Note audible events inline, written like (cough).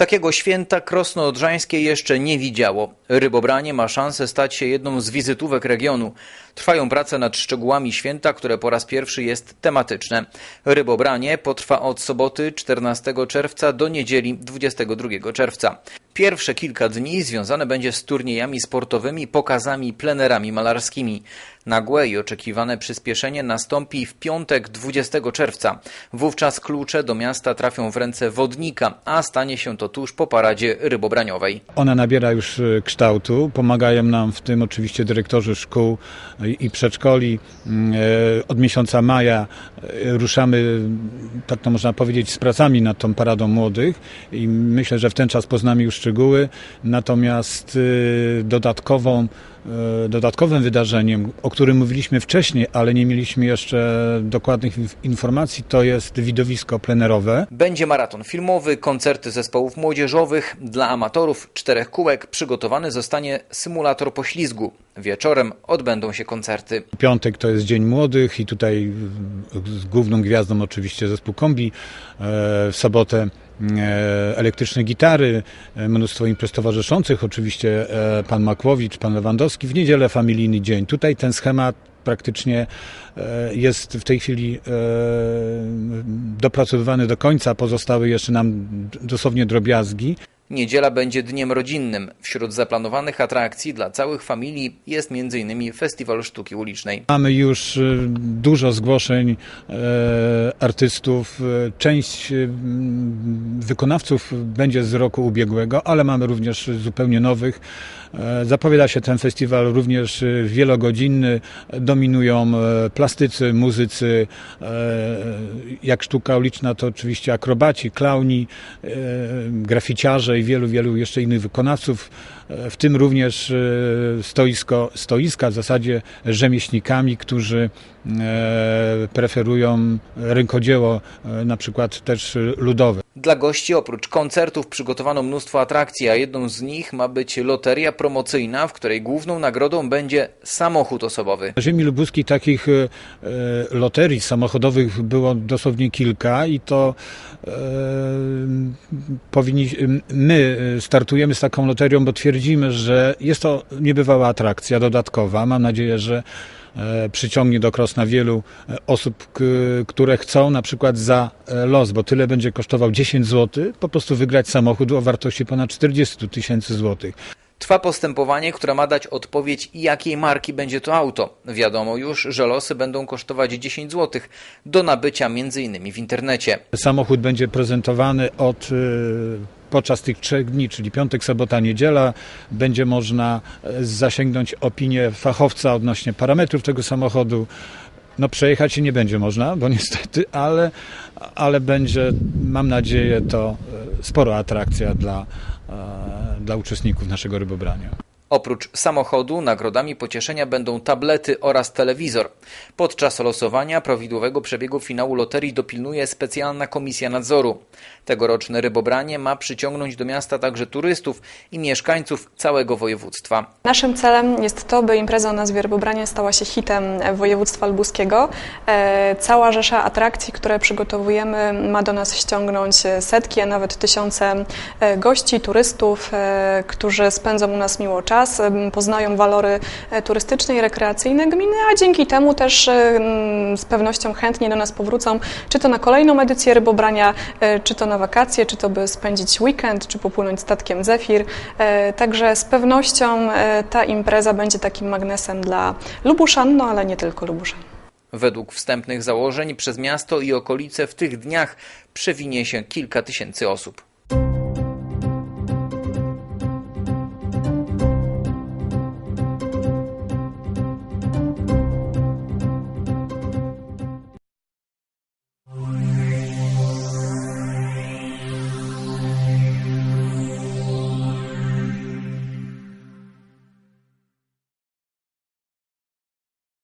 Takiego święta Krosno Odrzańskie jeszcze nie widziało. Rybobranie ma szansę stać się jedną z wizytówek regionu. Trwają prace nad szczegółami święta, które po raz pierwszy jest tematyczne. Rybobranie potrwa od soboty 14 czerwca do niedzieli 22 czerwca. Pierwsze kilka dni związane będzie z turniejami sportowymi, pokazami, plenerami malarskimi. Nagłe i oczekiwane przyspieszenie nastąpi w piątek 20 czerwca. Wówczas klucze do miasta trafią w ręce wodnika, a stanie się to tuż po paradzie rybobraniowej. Ona nabiera już e, kształtu. Pomagają nam w tym oczywiście dyrektorzy szkół i przedszkoli. Mm, e, Od miesiąca maja e, ruszamy, tak to można powiedzieć, z pracami nad tą paradą młodych i myślę, że w ten czas poznamy już szczegóły. Natomiast dodatkową dodatkowym wydarzeniem, o którym mówiliśmy wcześniej, ale nie mieliśmy jeszcze dokładnych inf- informacji, to jest widowisko plenerowe. Będzie maraton filmowy, koncerty zespołów młodzieżowych. Dla amatorów czterech kółek przygotowany zostanie symulator poślizgu. Wieczorem odbędą się koncerty. Piątek to jest Dzień Młodych i tutaj y, z główną gwiazdą oczywiście zespół Kombi. E, W sobotę e, elektryczne gitary, e, mnóstwo imprez towarzyszących, oczywiście e, pan Makłowicz, pan Lewandowski. W niedzielę familijny dzień. Tutaj ten schemat praktycznie e, jest w tej chwili e, dopracowywany do końca. Pozostały jeszcze nam dosłownie drobiazgi. Niedziela będzie dniem rodzinnym. Wśród zaplanowanych atrakcji dla całych familii jest m.in. Festiwal Sztuki Ulicznej. Mamy już y, dużo zgłoszeń e, artystów. E, Część y, m, wykonawców będzie z roku ubiegłego, ale mamy również zupełnie nowych. Zapowiada się ten festiwal również y, wielogodzinny. Dominują plastycy, muzycy. Jak sztuka uliczna to oczywiście akrobaci, klauni, graficiarze i wielu, wielu jeszcze innych wykonawców. W tym również e, stoisko, stoiska w zasadzie rzemieślnikami, którzy e, preferują rękodzieło, e, na przykład też ludowe. Dla gości oprócz koncertów przygotowano mnóstwo atrakcji, a jedną z nich ma być loteria promocyjna, w której główną nagrodą będzie samochód osobowy. Na ziemi lubuskiej takich loterii samochodowych było dosłownie kilka i to e, powinni, my startujemy z taką loterią, bo twierdzimy, że jest to niebywała atrakcja dodatkowa. Mam nadzieję, że e, przyciągnie do Krosna wielu e, osób, które chcą na przykład za e, los, bo tyle będzie kosztował 10 zł, po prostu wygrać samochód o wartości ponad 40 tysięcy złotych. Trwa postępowanie, które ma dać odpowiedź, jakiej marki będzie to auto. Wiadomo już, że losy będą kosztować 10 zł do nabycia m.in. w internecie. Samochód będzie prezentowany od, podczas tych trzech dni, czyli piątek, sobota, niedziela. Będzie można e, zasięgnąć opinię fachowca odnośnie parametrów tego samochodu. No przejechać się nie będzie można, bo (laughs) niestety, ale, ale będzie, mam nadzieję, to e, spora atrakcja dla, e, dla uczestników naszego rybobrania. Oprócz samochodu nagrodami pocieszenia będą tablety oraz telewizor. Podczas losowania prawidłowego przebiegu finału loterii dopilnuje specjalna komisja nadzoru. Tegoroczne rybobranie ma przyciągnąć do miasta także turystów i mieszkańców całego województwa. Naszym celem jest to, by impreza o nazwie Rybobranie stała się hitem województwa lubuskiego. E, Cała rzesza atrakcji, które przygotowujemy, ma do nas ściągnąć setki, a nawet tysiące e, gości, turystów, e, którzy spędzą u nas miło czas, poznają walory e, turystyczne i rekreacyjne gminy, a dzięki temu też e, z pewnością chętnie do nas powrócą, czy to na kolejną edycję Rybobrania, e, czy to na wakacje, czy to by spędzić weekend, czy popłynąć statkiem Zefir. Także z pewnością ta impreza będzie takim magnesem dla Lubuszan, no ale nie tylko Lubuszan. Według wstępnych założeń przez miasto i okolice w tych dniach przewinie się kilka tysięcy osób.